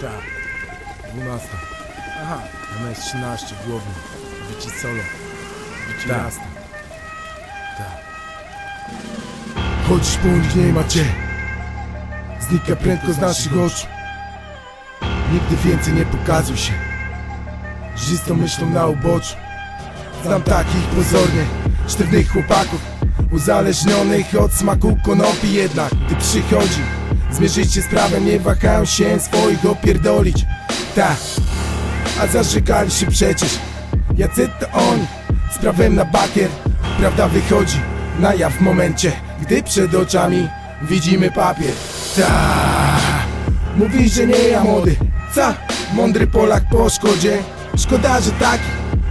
Tak. 12. Aha. MS-13 głowny. Bici solo. Bici Tak. miasta. Tak. Chodzisz po nich, nie ma cię. Znika prędko z naszych oczu. Nigdy więcej nie pokazuj się. Żyj z tą myślą na uboczu. Znam takich pozornie, sztywnych chłopaków Uzależnionych od smaku konopi. Jednak Gdy przychodzi zmierzyć się z prawem Nie wahają się swoich opierdolić. Tak, a zażegali się przecież. Jacy to oni, z prawem na bakier. Prawda wychodzi na jaw w momencie Gdy przed oczami widzimy papier. Ta, Mówisz, że nie ja młody. Co? Mądry Polak po szkodzie. Szkoda, że taki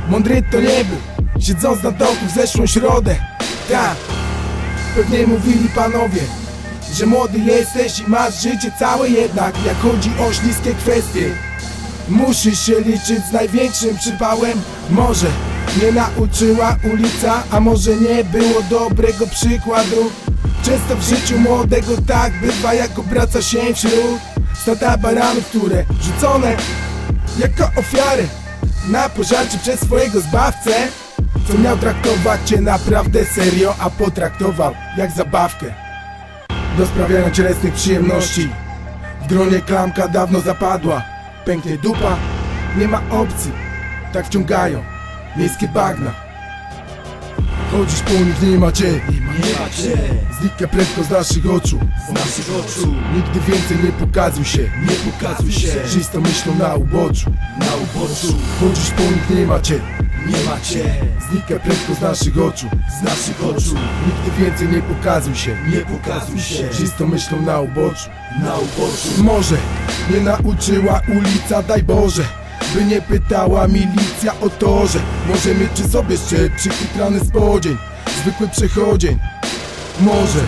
mądry to nie był Siedząc na dołku w zeszłą środę. Tak Pewnie mówili panowie Że młody jesteś i masz życie całe jednak Jak chodzi o śliskie kwestie. Musisz się liczyć z największym przypałem. Może nie nauczyła ulica A może nie było dobrego przykładu. Często w życiu młodego tak bywa Jak obraca się wśród Stada baranów, które rzucone Jako ofiary Na pożarcie przez swojego zbawcę Co miał traktować cię naprawdę serio A potraktował jak zabawkę. Do sprawiania cielesnych przyjemności. W gronie klamka dawno zapadła. Pęknie dupa, nie ma opcji. Tak wciągają miejskie bagna. Chodzisz po nich, nie ma cię Nie ma cię Znika prędko z naszych oczu. Z naszych oczu. Nigdy więcej nie pokazuj się. Nie pokazuj się. Myślą na uboczu. Na uboczu. Chodzisz po nich, nie ma cię Nie ma cię. Znika prędko z naszych oczu z naszych oczu. Nigdy więcej nie pokazuj się Nie pokazuj się. Żyj z tą myślą na uboczu na uboczu. Może nie nauczyła ulica, daj Boże By nie pytała milicja o torze Może mieć przy sobie jeszcze przykitrany spodzień Zwykły przechodzień. Może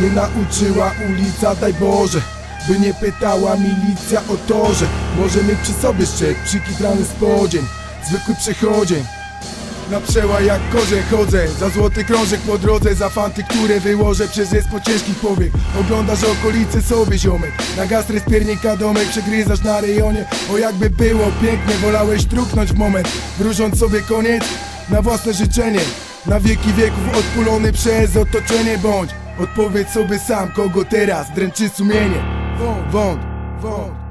nie nauczyła ulica, daj Boże By nie pytała milicja o torze Może mieć przy sobie jeszcze przykitrany spodzień Zwykły przechodzień na przeła jak korzeń chodzę Za złoty krążek po drodze Za fanty, które wyłożę przez jest po ciężkich powiek. Oglądasz okolice sobie ziomek Na gastrę z piernika domek Przegryzasz na rejonie. O jakby było pięknie Wolałeś truknąć w moment Wróżąc sobie koniec Na własne życzenie. Na wieki wieków odpulony przez otoczenie Bądź odpowiedz sobie sam Kogo teraz dręczy sumienie. Wąt, wąt, wąt